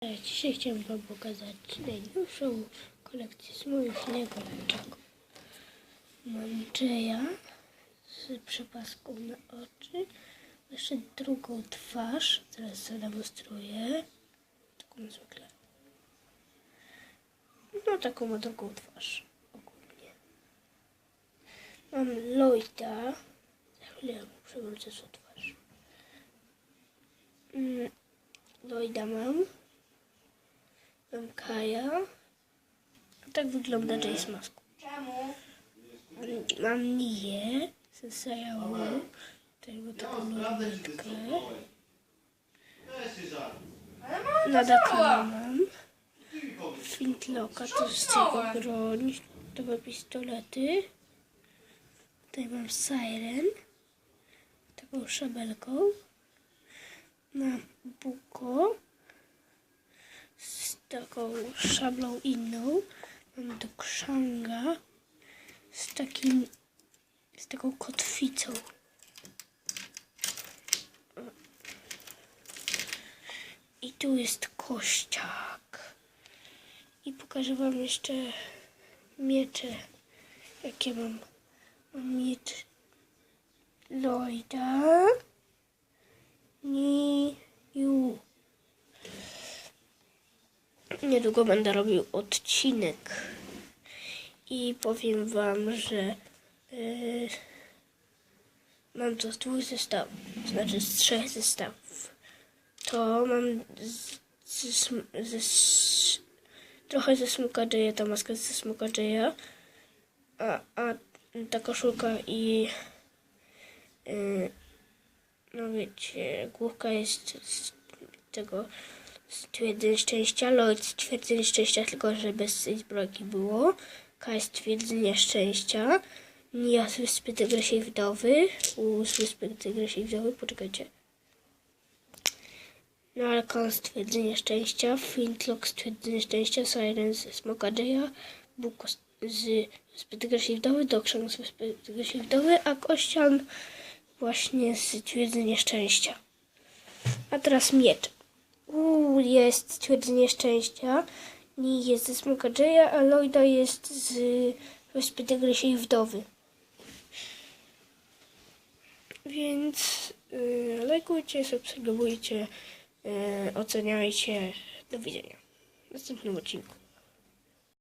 E, Dzisiaj chciałem Wam pokazać najnowszą kolekcję z moich legoczek. Mam Jaya z przepaską na oczy, jeszcze drugą twarz, teraz zademonstruję. Taką zwykle. No taką ma drugą twarz ogólnie. Mam Lloyda. Za chwilę przewrócę swą twarz. Mm, Lloyda mam. Kaja. Tak wygląda Jay z maską. Czemu? Mam Niję z Sajawu. Tego taką lornetkę. Nadakana mam. Flintlocka to jest jego broń. Dwa pistolety. Tutaj mam Siren. Taką szabelką. Mam Buko. Taką szablą inną. Mam do Krzanga. Z takim... Z taką kotwicą. I tu jest kościak. I pokażę wam jeszcze miecze, jakie mam. Mam miecz Lloyda. Niu. Niedługo będę robił odcinek. I powiem wam, że yy, mam to z dwóch zestawów, znaczy z trzech zestawów to mam z, z, ze, s- trochę ze Smoka Jaya, ta maska ze Smoka Jaya, a, a ta koszulka i yy, no wiecie, główka jest z tego stwierdzeń szczęścia, Lloyd stwierdzeń szczęścia, tylko że bez tej zbrojki było, K stwierdzenia szczęścia, Nia z Wyspy Tygrysiej Wdowy, u z Wyspy Tygrysiej Wdowy, poczekajcie, ale kon stwierdzenie szczęścia, Flintlock stwierdzenie szczęścia, Siren z Smoka Jaya, Bóg z Wyspy Tygrysiej Wdowy, Dokrzan z Wyspy Tygrysiej Wdowy, a Kościan właśnie z stwierdzenie szczęścia. A teraz miecz. Jest stwierdzenie szczęścia, nie jest ze Smoka Jaya, a Lloyda jest z Wyspy Tygrysiej Wdowy. Więc yy, lajkujcie, subskrybujcie, yy, oceniajcie. Do widzenia w następnym odcinku.